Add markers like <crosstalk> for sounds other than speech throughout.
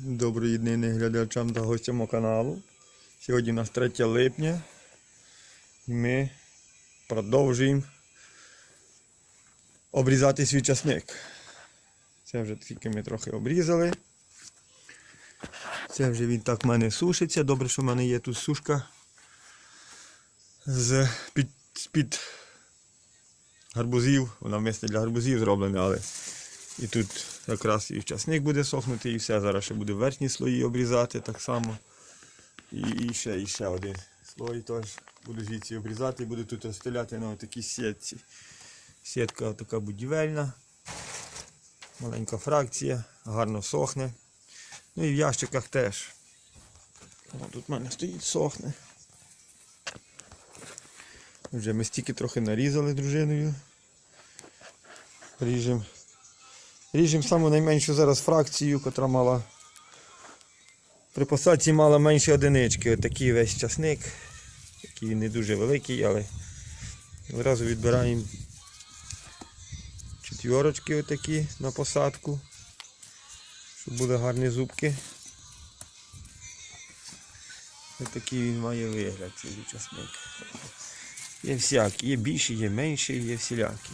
Доброї днини глядачам та гостям каналу. Сьогодні у нас 3 липня. І ми продовжуємо обрізати свій часник. Це вже тільки ми трохи обрізали. Це вже він так в мене сушиться. Добре, що в мене є тут сушка з під, з-під гарбузів. Вона вмисне для гарбузів зроблена, але і тут якраз і часник буде сохнути, і все. Зараз ще буде верхні слої обрізати так само. І, і ще, і ще один слой теж буду звідси обрізати і буду тут розстеляти на такій сітці. Сітка така будівельна, маленька фракція, гарно сохне. Ну і в ящиках теж. О, тут в мене стоїть, сохне. Вже ми стільки трохи нарізали дружиною. Ріжемо Ріжемо саму найменшу зараз фракцію, котра мала при посадці мала менше одинички. Отакий весь часник. Такий не дуже великий, але одразу відбираємо четвірочки отакі на посадку, щоб були гарні зубки. Ось такий він має вигляд, цей часник. Є всякі, є більші, є менші, є всілякі.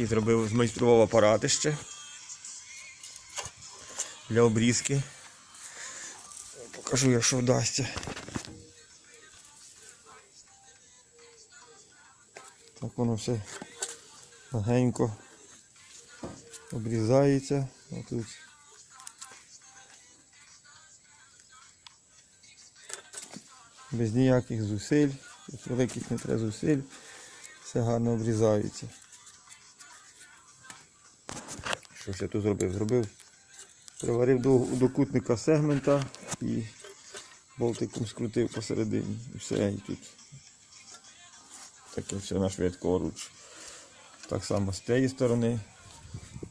Такий зробив, змайстрував апаратище для обрізки. Покажу, якщо вдасться. Так воно все легенько обрізається. Отут. Без ніяких зусиль, великих не треба зусиль, все гарно обрізається. Я тут зробив? Зробив, приварив до, до кутника сегмента і болтиком скрутив посередині. І все, і тут таке все на швидко руч. Так само з тієї сторони.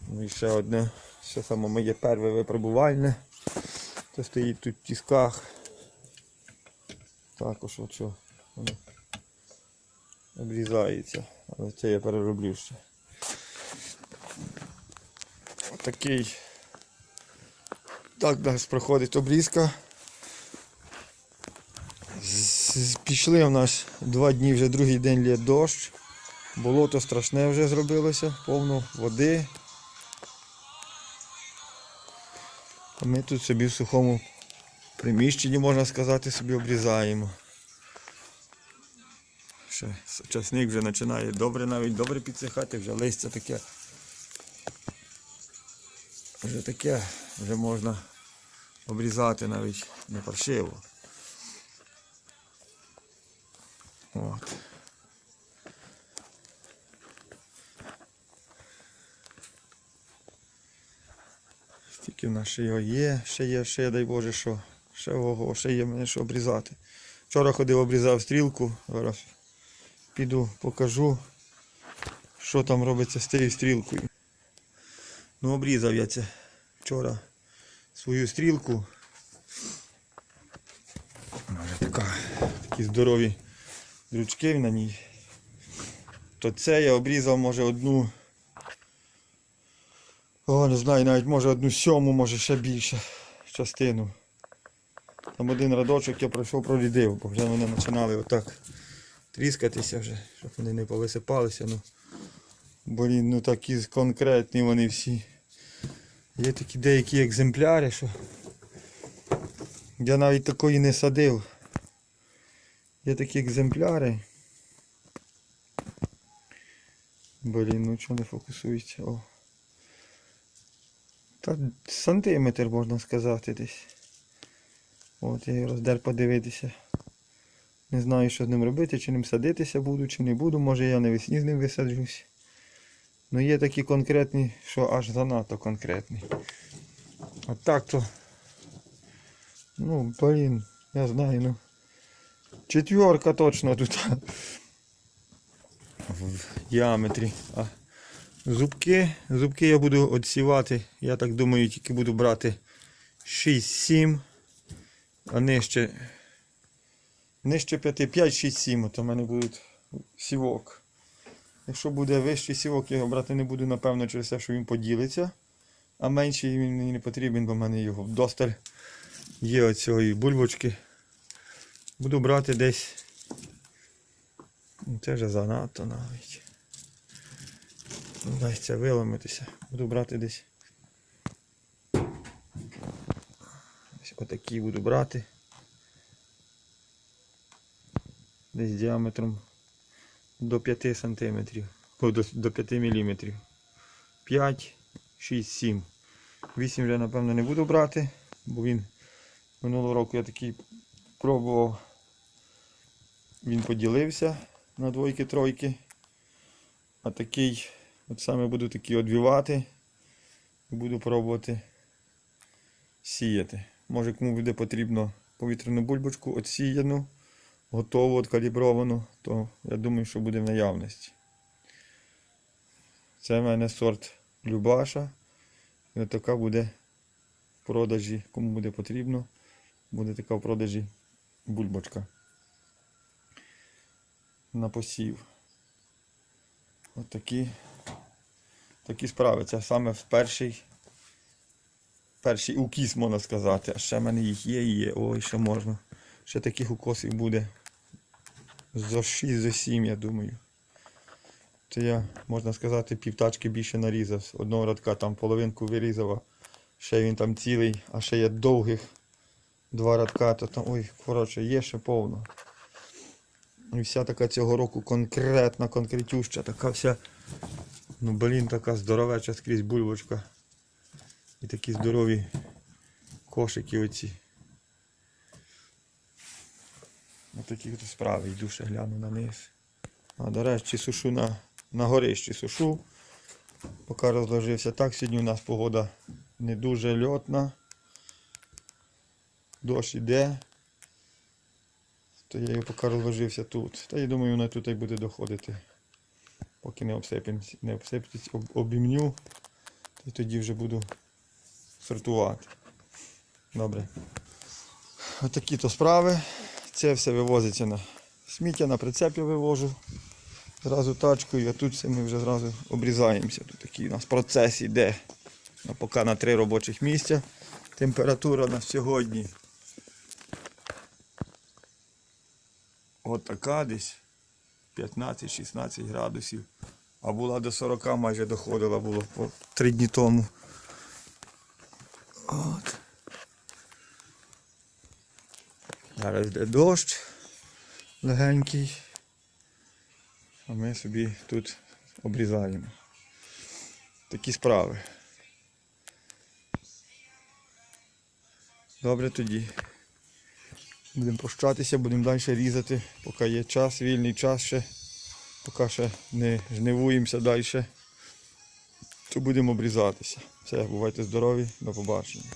Ну і ще одне, ще саме моє перше випробувальне. Це стоїть тут в тісках. Також що воно обрізається. Але це я перероблю ще. Отакий. Так у нас проходить обрізка. Пішли у нас два дні, вже другий день лє дощ. Болото страшне вже зробилося, повно води. А ми тут собі в сухому приміщенні, можна сказати, собі обрізаємо. Ще часник вже починає добре, навіть добре підсихати, вже листя таке. Вже таке, вже можна обрізати навіть не паршиво. От. Стільки в нас ще його є, ще є, ще дай Боже, що. Ще ого, ще є мене що обрізати. Вчора ходив, обрізав стрілку, зараз піду покажу, що там робиться з тією стрілкою. Ну, обрізав я це вчора свою стрілку. Така, такі здорові дрючки на ній. То це я обрізав, може, одну. О, не знаю, навіть може одну сьому, може ще більше частину. Там один радочок я пройшов, прорідив, бо вже вони починали отак тріскатися вже, щоб вони не повисипалися. Ну, блін, ну такі конкретні вони всі. Є такі деякі екземпляри, що я навіть такої не садив. Є такі екземпляри. Блін, ну чого не фокусується? О. Та сантиметр можна сказати десь. От я роздер подивитися. Не знаю, що з ним робити, чи ним садитися буду, чи не буду. Може я навесні з ним висаджусь. Ну є такі конкретні, що аж занадто конкретні. А так то. Ну, блін, я знаю, ну. Четверка точно тут. <laughs> В діаметрі. А зубки. Зубки я буду відсівати. Я так думаю, тільки буду брати 6-7. А нижче. Нижче 5, 5, 6, 7, то в мене будуть сівок. Якщо буде вищий сівок, я його брати не буду, напевно, через те, що він поділиться. а менший він мені не потрібен, бо в мене його вдосталь. Є оцієї бульбочки. Буду брати десь. Ну, Це вже занадто навіть. Дай це виламитися. Буду брати десь. Ось отакі буду брати. Десь діаметром до 5 сантиметрів. До, до 5 міліметрів. 5, 6, 7. 8 вже, напевно, не буду брати, бо він минулого року я такий пробував. Він поділився на двойки-тройки. А такий, от саме буду такий одвівати і буду пробувати сіяти. Може кому буде потрібно повітряну бульбочку отсіяну, готову, откалібровану, то я думаю, що буде в наявності. Це в мене сорт Любаша. І така буде в продажі, кому буде потрібно, буде така в продажі бульбочка. На посів. От такі справи. Це саме в перший, перший укіс, можна сказати. А ще в мене їх є і є. Ой, ще можна. Ще таких укосів буде. Зо 6, зо 7, я думаю. Це я, можна сказати, півтачки більше нарізав. З одного радка там половинку вирізав, ще він там цілий, а ще є довгих два радка, то там, ой, коротше, є ще повно. І вся така цього року конкретна, конкретюща, така вся, ну блін, така здоровеча скрізь бульбочка. І такі здорові кошики оці. Ось такі от справи, йду ще гляну на низ. А до речі, сушу на, на горищі сушу. Поки розложився так, сьогодні у нас погода не дуже льотна. Дощ іде. То я його поки розложився тут. Та я думаю, воно тут і буде доходити. Поки не обсипеться, не обсипеться, об, обімню. І тоді вже буду сортувати. Добре. Отакі то справи. Це все вивозиться на сміття, на прицепі вивожу. Зразу тачкою, а тут все ми вже зразу обрізаємося. Тут такий у нас процес. Ну, поки на три робочих місця. Температура на сьогодні. От десь 15-16 градусів. А була до 40 майже доходила було по 3 дні тому. От. Зараз йде дощ легенький. А ми собі тут обрізаємо. Такі справи. Добре тоді. Будемо прощатися, будемо далі різати, поки є час, вільний час ще. Поки ще не жнивуємося далі. То будемо обрізатися. Все, бувайте здорові, до побачення.